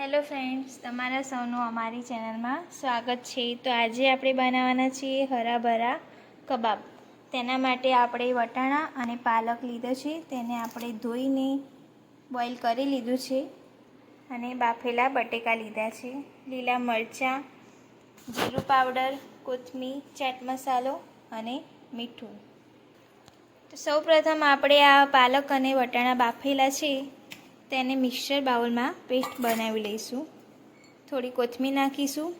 Hello friends, તમારા સૌનું અમારી ચેનલમાં સ્વાગત છે. તો આજે આપણે બનાવવાના છીએ હરાભરા કબાબ. તેના માટે આપણે વટાણા અને પાલક લીધો છે. તેને આપણે ધોઈને બોઇલ કરી લીધું છે અને બાફેલા બટેકા લીધા છે. લીલા મરચાં, જીરું પાવડર, કોથમીર, ચાટ મસાલો અને મીઠું. તો સૌપ્રથમ આપણે આ પાલક અને વટાણા બાફેલા છે. તેને મિક્સર બાઉલમાં પેસ્ટ બનાવી લઈશું. થોડી કોથમીર નાખીશું.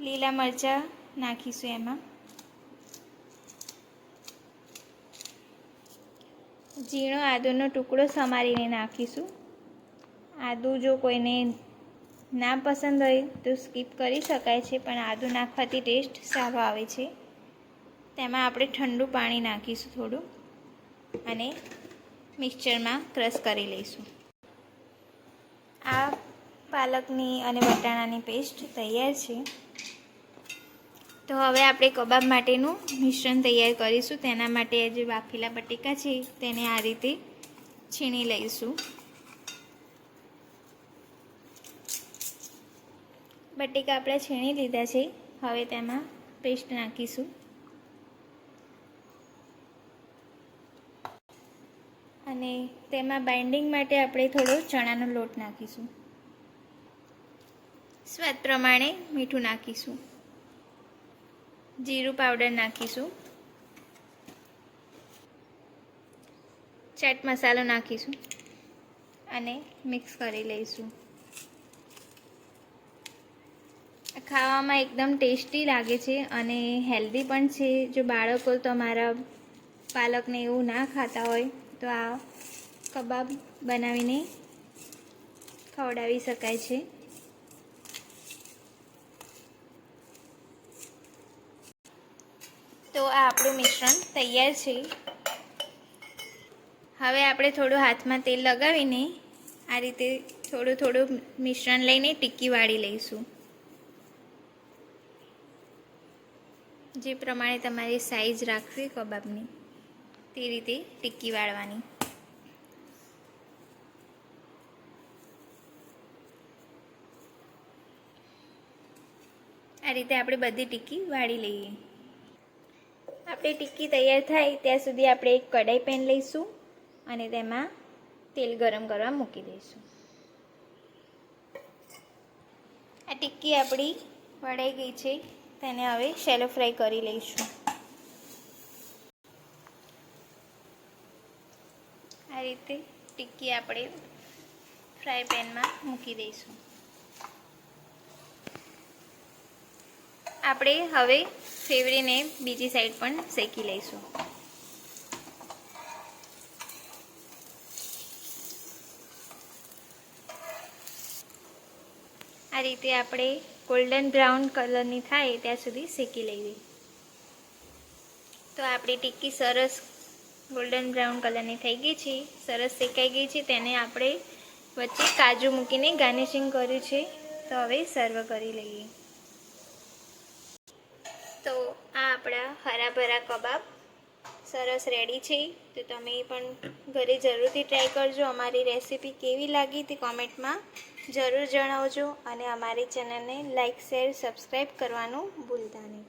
લીલા મરચાં નાખીશું એમાં. ઝીણો આદુનો ટુકડો સમારીને નાખીશું. આદુ જો કોઈને ના પસંદ હોય તો સ્કીપ કરી શકાય છે, પણ આદુ નાખવાથી ટેસ્ટ સારો આવે છે. તેમાં આપણે ઠંડુ પાણી નાખીશું થોડું. અને મિક્સચરમાં ક્રશ કરી લઈશું. આ પાલકની અને વટાણાની પેસ્ટ તૈયાર છે. તો હવે આપણે કબાબ માટેનું મિશ્રણ તૈયાર કરીશું. તેના માટે જે બાફેલા બટેકા છે તેને આ રીતે છીણી લઈશું. બટેકા આપણે છીણી લીધા છે. હવે તેમાં પેસ્ટ નાખીશું. અને તેમાં બાઇન્ડિંગ માટે આપણે થોડો ચણાનો લોટ નાખીશું. સ્વાદ પ્રમાણે મીઠું નાખીશું. જીરું પાવડર નાખીશું. ચાટ મસાલો નાખીશું અને મિક્સ કરી લઈશું. ખાવામાં એકદમ ટેસ્ટી લાગે છે અને હેલ્ધી પણ છે. જો બાળકો તમારા પાલકને એવું ના ખાતા હોય તો આ કબાબ બનાવીને ખવડાવી શકાય છે. તો આ આપણું મિશ્રણ તૈયાર છે. હવે આપણે થોડું હાથમાં તેલ લગાવીને આ રીતે થોડું થોડું મિશ્રણ લઈને ટિક્કી વાળી લઈશું. જે પ્રમાણે તમારી સાઈઝ રાખવી કબાબની. તે રીતે ટિક્કી વાળવાની. આ રીતે આપણે બધી ટિક્કી વાળી લઈએ. આપણી ટિક્કી તૈયાર થાય ત્યાં સુધી આપણે એક કઢાઈ પેન લઈશું અને તેમાં તેલ ગરમ કરવા મૂકી દઈશું. આ ટિક્કી આપણી વળાઈ ગઈ છે, તેને હવે શેલો ફ્રાય કરી લઈશું. આ રીતે ટિક્કી આપણે ફ્રાય પેનમાં મૂકી દઈશું. આપણે હવે ફેવરીને બીજી સાઈડ પણ શેકી લઈશું. આ રીતે આપણે ગોલ્ડન બ્રાઉન કલરની થાય ત્યાં સુધી શેકી લઈએ. તો આપણી ટિક્કી સરસ ગોલ્ડન બ્રાઉન કલરની થઈ ગઈ છે, સરસ શેકાઈ ગઈ છે, તેને આપણે વચ્ચે કાજુ મૂકીને ગાર્નિશિંગ કર્યું છે, તો હવે સર્વ કરી લઈએ. તો આ આપણા હરાભરા કબાબ, સરસ રેડી છે, તો તમે પણ ઘરે જરૂરથી ટ્રાય કરજો, અમારી રેસીપી કેવી લાગી તે કોમેન્ટમાં જરૂર જણાવજો, અને અમારી ચેનલને લાઇક શેર સબસ્ક્રાઈબ કરવાનું ભૂલતા નહીં.